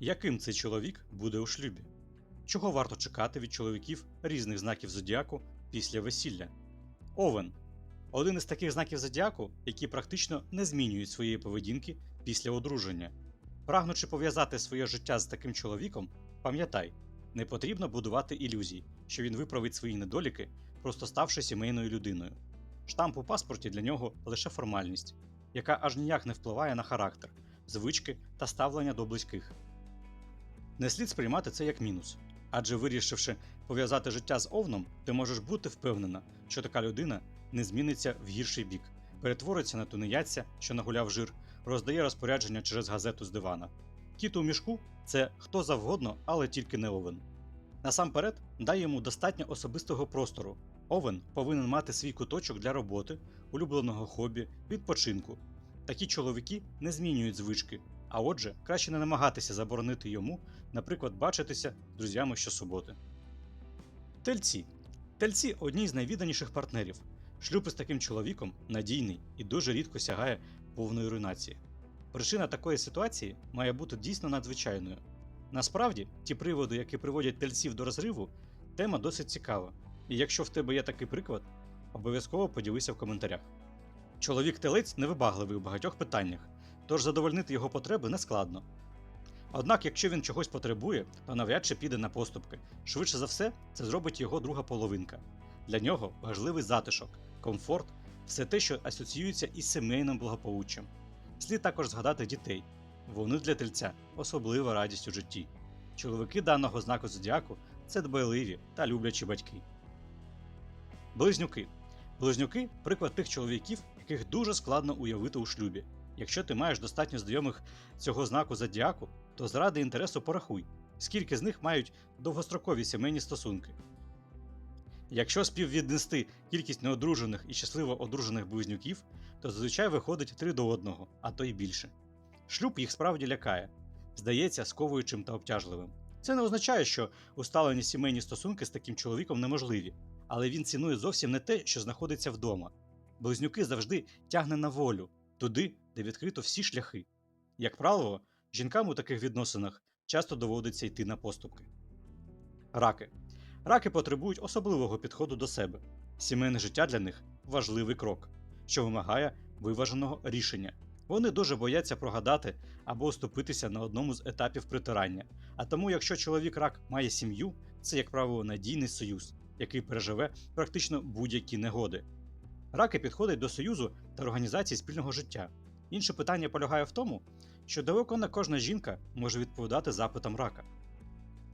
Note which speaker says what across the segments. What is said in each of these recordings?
Speaker 1: Яким цей чоловік буде у шлюбі? Чого варто чекати від чоловіків різних знаків зодіаку після весілля? Овен один із таких знаків зодіаку, які практично не змінюють своєї поведінки після одруження. Прагнучи пов'язати своє життя з таким чоловіком, пам'ятай, не потрібно будувати ілюзій, що він виправить свої недоліки, просто ставши сімейною людиною. Штамп у паспорті для нього лише формальність, яка аж ніяк не впливає на характер, звички та ставлення до близьких. Не слід сприймати це як мінус, адже вирішивши пов'язати життя з овном, ти можеш бути впевнена, що така людина не зміниться в гірший бік, перетвориться на тунеядця, що нагуляв жир, роздає розпорядження через газету з дивана. Кіт у мішку це хто завгодно, але тільки не овен. Насамперед, дай йому достатньо особистого простору. Овен повинен мати свій куточок для роботи, улюбленого хобі, відпочинку. Такі чоловіки не змінюють звички, а отже, краще не намагатися заборонити йому, наприклад, бачитися з друзями щосуботи. Тельці. Тельці одні з найвідданіших партнерів. Шлюб із таким чоловіком надійний і дуже рідко сягає повної руйнації. Причина такої ситуації має бути дійсно надзвичайною. Насправді, ті приводи, які приводять тельців до розриву, тема досить цікава. І якщо в тебе є такий приклад, обов'язково поділися в коментарях. Чоловік телець невибагливий у багатьох питаннях, тож задовольнити його потреби не складно. Однак, якщо він чогось потребує, то навряд чи піде на поступки. Швидше за все, це зробить його друга половинка. Для нього важливий затишок, комфорт, все те, що асоціюється із сімейним благополуччям. Слід також згадати дітей. Вони для тельця особлива радість у житті. Чоловіки даного знаку зодіаку це дбайливі та люблячі батьки. Близнюки. Близнюки приклад тих чоловіків, яких дуже складно уявити у шлюбі. Якщо ти маєш достатньо знайомих цього знаку зодіаку, то заради інтересу порахуй, скільки з них мають довгострокові сімейні стосунки. Якщо співвіднести кількість неодружених і щасливо одружених близнюків, то зазвичай виходить 3 до 1, а то й більше. Шлюб їх справді лякає, здається сковуючим та обтяжливим. Це не означає, що усталені сімейні стосунки з таким чоловіком неможливі, але він цінує зовсім не те, що знаходиться вдома. Близнюки завжди тягне на волю, туди, де відкрито всі шляхи. Як правило, жінкам у таких відносинах часто доводиться йти на поступки. Раки. Раки потребують особливого підходу до себе. Сімейне життя для них важливий крок, що вимагає виваженого рішення. Вони дуже бояться прогадати або оступитися на одному з етапів притирання. А тому, якщо чоловік рак має сім'ю, це, як правило, надійний союз, який переживе практично будь-які негоди. Раки підходять до союзу та організації спільного життя. Інше питання полягає в тому, що далеко не кожна жінка може відповідати запитам рака.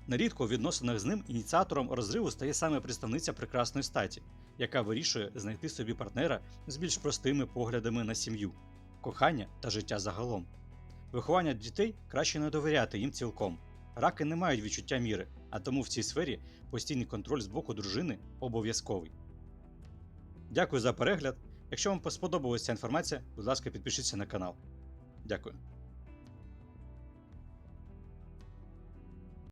Speaker 1: Нерідко у відносинах з ним ініціатором розриву стає саме представниця прекрасної статі, яка вирішує знайти собі партнера з більш простими поглядами на сім'ю, кохання та життя загалом. Виховання дітей краще не довіряти їм цілком. Раки не мають відчуття міри, а тому в цій сфері постійний контроль з боку дружини обов'язковий. Дякую за перегляд. Якщо вам сподобалася ця інформація, будь ласка, підпишіться на канал. Дякую.